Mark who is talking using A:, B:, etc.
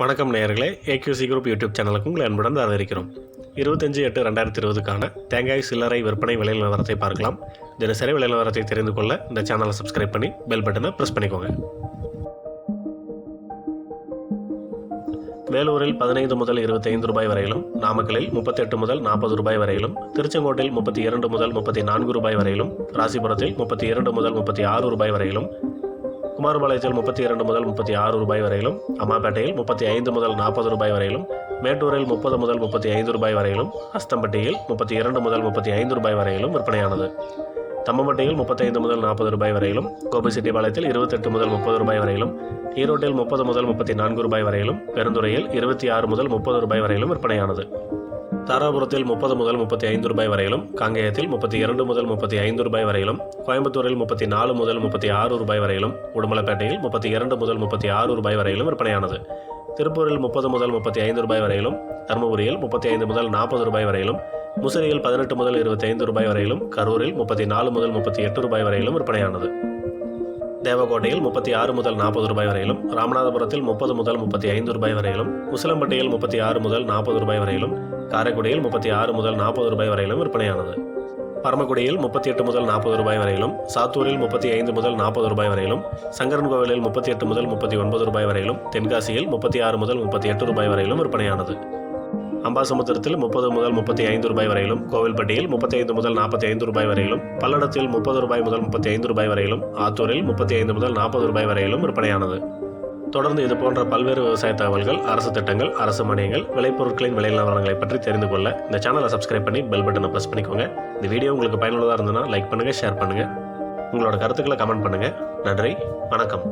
A: வணக்கம் நேயர்களே AQC group YouTube சேனலுக்கு உங்களை அன்புடன் வரவேற்கிறோம். இருபத்தஞ்சு எட்டு ரெண்டாயிரத்தி இருபதுக்கான தேங்காய் சில்லறை விற்பனை விலை நிலவரத்தை பார்க்கலாம். தினசரி விலை நிலவரத்தை தெரிந்து கொள்ள இந்த சேனலை சப்ஸ்கிரைப் பண்ணி பெல் பட்டனை ப்ரெஸ் பண்ணிக்கோங்க. வேலூரில் பதினைந்து முதல் இருபத்தைந்து ரூபாய் வரையிலும் நாமக்கலில் முப்பத்தெட்டு முதல் நாற்பது ரூபாய் வரையிலும் திருச்செங்கோட்டில் முப்பத்தி இரண்டு முதல் முப்பத்தி நான்கு ரூபாய் வரையிலும் ராசிபுரத்தில் முப்பத்தி இரண்டு முதல் முப்பத்தி ஆறு ரூபாய் வரையிலும் குமாரபாளையத்தில் முப்பத்தி இரண்டு முதல் முப்பத்தி ஆறு ரூபாய் வரையிலும் அம்மாப்பேட்டையில் முப்பத்தி ஐந்து முதல் நாற்பது ரூபாய் வரையிலும் மேட்டூரில் முப்பது முதல் முப்பத்தி ஐந்து ரூபாய் வரையிலும் அஸ்தம்பட்டியில் முப்பத்தி இரண்டு முதல் முப்பத்தி ஐந்து ரூபாய் வரையிலும் விற்பனையானது. தம்மம்பட்டியில் முப்பத்தைந்து முதல் நாற்பது ரூபாய் வரையிலும் கோபிச்செட்டிப்பாளையத்தில் இருபத்தெட்டு முதல் முப்பது ரூபாய் வரையிலும் ஈரோட்டில் முப்பது முதல் முப்பத்தி நான்கு ரூபாய் வரையிலும் பெருந்துறையில் இருபத்தி ஆறு முதல் முப்பது ரூபாய் வரையிலும் விற்பனையானது. தாராபுரத்தில் முப்பது முதல் முப்பத்தி ஐந்து ரூபாய் வரையிலும் காங்கேயத்தில் முப்பத்தி இரண்டு முதல் முப்பத்தி ஐந்து ரூபாய் வரையிலும் கோயம்புத்தூரில் முப்பத்தி நாலு முதல் முப்பத்தி ஆறு ரூபாய் வரையிலும் உடுமலைப்பேட்டையில் முப்பத்தி இரண்டு முதல் முப்பத்தி ஆறு ரூபாய் வரையிலும் விற்பனையானது. திருப்பூரில் முப்பது முதல் முப்பத்தி ஐந்து ரூபாய் வரையிலும் தருமபுரியில் முப்பத்தி ஐந்து முதல் நாற்பது ரூபாய் வரையிலும் முசிறியில் பதினெட்டு முதல் இருபத்தி ஐந்து ரூபாய் வரையிலும் கரூரில் முப்பத்தி நாலு முதல் முப்பத்தி எட்டு ரூபாய் வரையிலும் விற்பனையானது. தேவகோட்டையில் முப்பத்தி ஆறு முதல் நாற்பது ரூபாய் வரையிலும் ராமநாதபுரத்தில் முப்பது முதல் முப்பத்தி ஐந்து ரூபாய் வரையிலும் உசிலம்பட்டியில் முப்பத்தி ஆறு முதல் நாற்பது ரூபாய் வரையிலும் காரைக்குடியில் முப்பத்தி ஆறு முதல் நாற்பது ரூபாய் வரையிலும் விற்பனையானது. பரமக்குடியில் முப்பத்தி எட்டு முதல் நாற்பது ரூபாய் வரையிலும் சாத்தூரில் முப்பத்தி ஐந்து முதல் நாற்பது ரூபாய் வரையிலும் சங்கரன் கோவிலில் முப்பத்தி எட்டு முதல் முப்பத்தி ஒன்பது ரூபாய் வரையிலும் தென்காசியில் முப்பத்தி ஆறு முதல் முப்பத்தி எட்டு ரூபாய் வரையிலும் விற்பனையானது. அம்பாசமுத்திரத்தில் முப்பது முதல் முப்பத்தி ஐந்து ரூபாய் வரையிலும் கோவில்பட்டியில் முப்பத்தி ஐந்து முதல் நாற்பத்தி ஐந்து ரூபாய் வரையிலும் பல்லடத்தில் முப்பது ரூபாய் முதல் முப்பத்தி ஐந்து ரூபாய் வரையிலும் ஆத்தூரில் முப்பத்தி ஐந்து முதல் நாற்பது ரூபாய் வரையிலும் விற்பனையானது. தொடர்ந்து இது போன்ற பல்வேறு விவசாய தகவல்கள் அரசு திட்டங்கள் அரசு மானியங்கள் விளைபொருட்களின் விலை நிலவரங்களை பற்றி தெரிந்து கொள்ள இந்த சேனலை சப்ஸ்கிரைப் பண்ணி பெல் பட்டனை ப்ரெஸ் பண்ணிக்கோங்க. இந்த வீடியோ உங்களுக்கு பயனுள்ளதாக இருந்ததுன்னா லைக் பண்ணுங்கள் ஷேர் பண்ணுங்கள் உங்களோட கருத்துக்களை கமெண்ட் பண்ணுங்கள் நன்றி வணக்கம்.